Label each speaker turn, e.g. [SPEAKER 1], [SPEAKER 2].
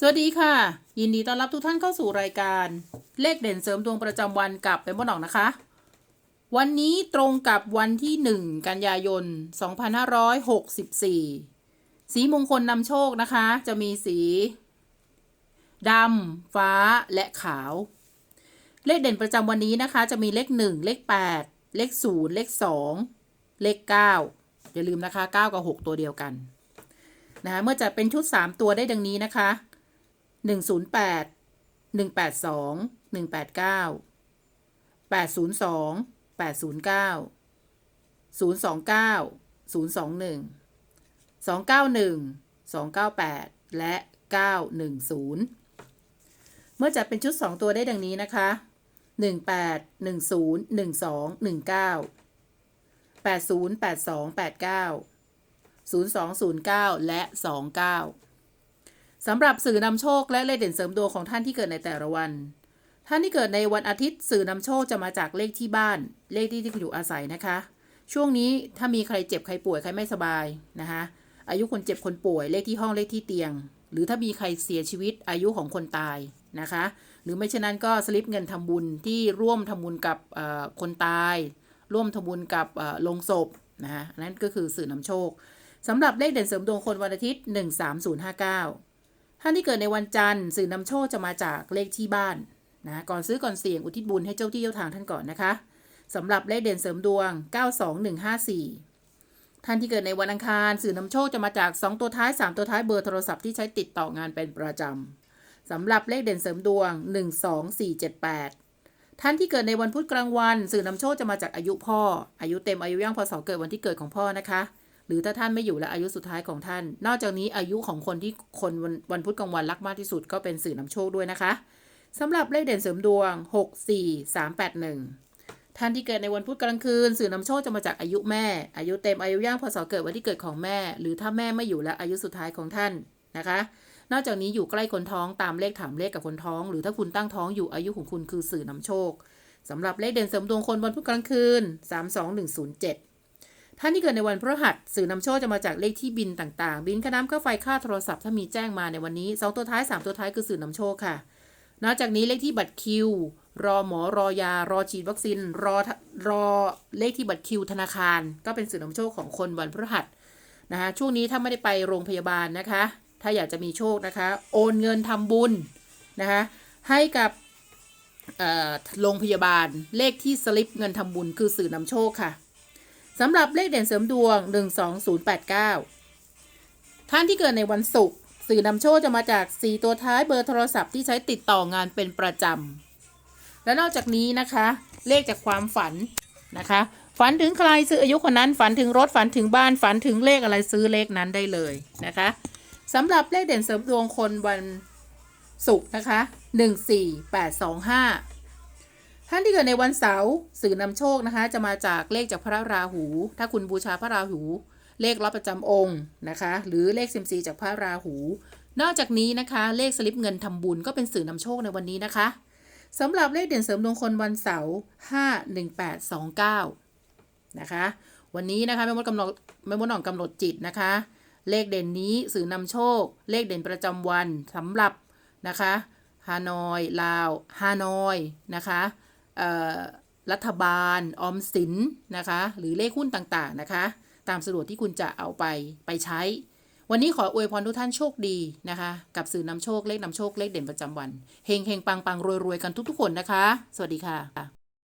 [SPEAKER 1] สวัสดีค่ะ ยินดีต้อนรับทุกท่านเข้าสู่รายการ เลขเด่นเสริมดวงประจำวันกับเป็นบนออกนะคะ วันนี้ตรงกับวันที่ 1 กันยายน 2564 สีมงคลนำโชคนะคะ จะมีสีดำฟ้าและขาว เลขเด่นประจำวันนี้นะคะ จะมีเลข 1 เลข 8 เลข 0 เลข 2 เลข 9 อย่าลืมนะคะ 9 กับ 6 ตัวเดียวกันนะคะเมื่อจัดเป็นชุด 3 ตัวได้ดังนี้นะคะ 108 182 189 802 809 029 021 291 298 และ 910 เมื่อจัดเป็นชุด 2 ตัวได้ดังนี้นะคะ 18 10 12 19 80 82 89 0209 และ 29 สำหรับสื่อนำโชคและเลขเด่นเสริมดวงของท่านที่เกิดในแต่ละวัน ท่านที่เกิดในวันอาทิตย์สื่อนำโชคจะมาจากเลขที่บ้าน เลขที่ที่คุณอยู่อาศัยนะคะ ช่วงนี้ถ้ามีใครเจ็บใครป่วยใครไม่สบายนะคะอายุคนเจ็บคนป่วยเลขที่ห้องเลขที่เตียง หรือถ้ามีใครเสียชีวิตอายุของคนตายนะคะ หรือไม่เช่นนั้นก็สลิปเงินทำบุญที่ร่วมทำบุญกับคนตาย ร่วมทำบุญกับโลงศพนะคะนั่นก็คือสื่อนำโชคสำหรับเลขเด่นเสริมดวงคนวันอาทิตย์ 13059 ท่านที่เกิดในวันจันทร์สื่อนำโชคจะมาจากเลขที่บ้านนะก่อนซื้อก่อนเสี่ยงอุทิศบุญให้เจ้าที่เจ้าทางท่านก่อนนะคะสำหรับเลขเด่นเสริมดวง 92154 ท่านที่เกิดในวันอังคารสื่อนำโชคจะมาจาก 2 ตัวท้าย 3 ตัวท้ายเบอร์โทรศัพท์ที่ใช้ติดต่องานเป็นประจำสำหรับเลขเด่นเสริมดวง 12478 ท่านที่เกิดในวันพุธกลางวัน สื่อนำโชคจะมาจากอายุพ่อ อายุเต็มอายุย่างพศเกิดวันที่เกิดของพ่อนะคะ หรือถ้าท่านไม่อยู่และอายุสุดท้ายของท่าน นอกจากนี้อายุของคนที่คนวันวนพุธกลางวันรักมากที่สุดก็เป็นสื่อนำโชคด้วยนะคะสำหรับเลขเด่นเสริมดวง 64381 ท่านที่เกิดในวันพุธกลางคืน สื่อนำโชคจะมาจากอายุแม่ อายุเต็มอายุย่างพศเกิดวันที่เกิดของแม่ หรือถ้าแม่ไม่อยู่และอายุสุดท้ายของท่านนะคะ นอกจากนี้อยู่ใกล้คนท้องตามเลขถามเลขกับคนท้อง หรือถ้าคุณตั้งท้องอยู่อายุของคุณคือสื่อนำโชคสำหรับเลขเด่นเสริมดวงคนวันพุธกลางคืน 32107 ท่านที่เกิดในวันพฤหัสสื่อนำโชคจะมาจากเลขที่บินต่างๆ บินค่าน้ำค่าไฟค่าโทรศัพท์ถ้ามีแจ้งมาในวันนี้ 2 ตัวท้าย 3 ตัวท้ายคือสื่อนำโชคค่ะ นอกจากนี้เลขที่บัตรคิว รอหมอรอยา รอฉีดวัคซีน รอรอเลขที่บัตรคิวธนาคาร ก็เป็นสื่อนำโชคของคนวันพฤหัสนะคะช่วงนี้ถ้าไม่ได้ไปโรงพยาบาลนะคะ ถ้าอยากจะมีโชคนะคะ โอนเงินทำบุญนะคะให้กับโรงพยาบาลเลขที่สลิปเงินทำบุญคือสื่อนำโชคค่ะ สำหรับเลขเด่นเสริมดวง 12089 ท่านที่เกิดในวันศุกร์สื่อนำโชคจะมาจาก 4 ตัวท้ายเบอร์โทรศัพท์ที่ใช้ติดต่องานเป็นประจำ และนอกจากนี้นะคะ เลขจากความฝันนะคะ ฝันถึงใครซื้ออายุคนนั้น ฝันถึงรถฝันถึงบ้านฝันถึงเลขอะไรซื้อเลขนั้นได้เลยนะคะสำหรับเลขเด่นเสริมดวงคนวันศุกร์นะคะ 14825 ท่านที่เกิดในวันเสาร์สื่อนำโชคนะคะ จะมาจากเลขจากพระราหู ถ้าคุณบูชาพระราหู เลขรับประจำองค์นะคะ หรือเลขซิมซีจากพระราหู นอกจากนี้นะคะ เลขสลิปเงินทำบุญก็เป็นสื่อนำโชคในวันนี้นะคะสำหรับเลขเด่นเสริมดวงคนวันเสาร์51829 นะคะ วันนี้นะคะแม่มดกำหนดแม่มดหน่องกำหนดจิตนะคะ เลขเด่นนี้สื่อนำโชค เลขเด่นประจำวันสำหรับนะคะฮานอยลาวฮานอยนะคะ รัฐบาล ออมสินนะคะ หรือเลขหุ้นต่างๆนะคะ ตามสะดวกที่คุณจะเอาไปไปใช้ วันนี้ขออวยพรทุกท่านโชคดีนะคะ กับสื่อนำโชคเลขนำโชคเลขเด่นประจำวันเฮงเฮงปังปังรวยรวยกันทุกๆคนนะคะ สวัสดีค่ะ